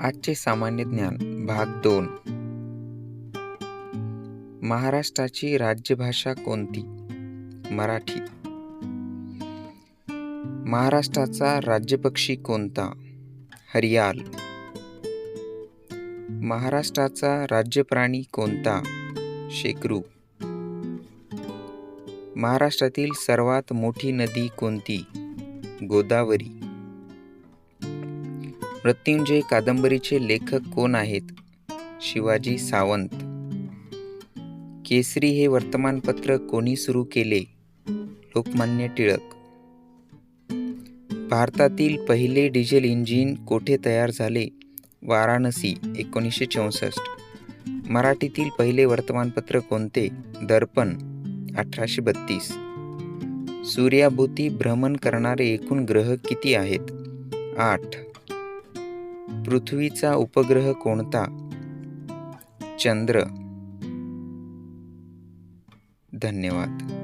आजचे सामान्य ज्ञान भाग दोन. महाराष्ट्राची राज्यभाषा कोणती? मराठी. महाराष्ट्राचा राज्यपक्षी कोणता? हरियाल. महाराष्ट्राचा राज्यप्राणी कोणता? शेकरू महाराष्ट्रातील सर्वात मोठी नदी कोणती? गोदावरी. मृत्युंजय कादंबरीचे लेखक कोण आहेत? शिवाजी सावंत. केसरी हे वर्तमानपत्र कोणी सुरू केले? लोकमान्य टिळक. भारतातील पहिले डिझेल इंजिन कोठे तयार झाले? वाराणसी एकोणीसशे चौसष्ट. मराठीतील पहिले वर्तमानपत्र कोणते? दर्पण अठराशे बत्तीस. सूर्याभोवती भ्रमण करणारे एकूण ग्रह किती आहेत? आठ. पृथ्वीचा उपग्रह कोणता? चंद्र. धन्यवाद.